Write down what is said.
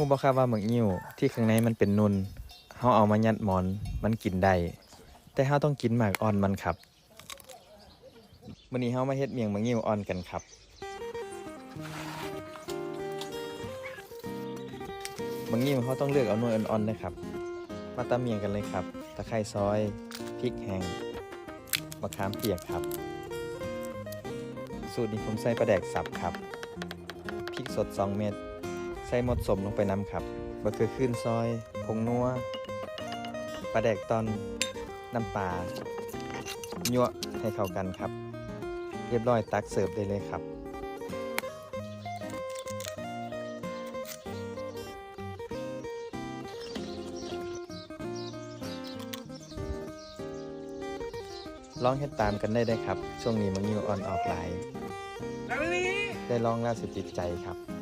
ฮู้บ่ครับว่าหมึกงิ้วที่ข้างในมันเป็นนุนเฮาเอามายัดหมอนมันกินได้แต่เฮาต้องกินหมากอ่อนมันครับมื้อนี้เฮามาเฮ็ดเมียงหมึกงิ้วอ่อนกันครับหมึกงิ้วเฮาต้องเลือกเอาหน่วยอ่อนๆนะครับ มาตำเมียงกันเลยครับ ตะไคร้ซอยพริกแห้งมะขามเปียกครับ สูตรนี้ผมใส่ปลาแดกสับครับพริกสด 2 เม็ด ใส่หมดสมลงไปน้ำครับบะเขือขึ้นซอยผงนัวปลาแดกตอนน้ำปลายั่วให้เข้ากันครับ เรียบร้อยตักเสิร์ฟได้เลยครับลองเฮ็ดตามกันได้ได้ครับ ช่วงนี้มันมีออนออกไลน์ได้ลองแล้วสิติดใจครับ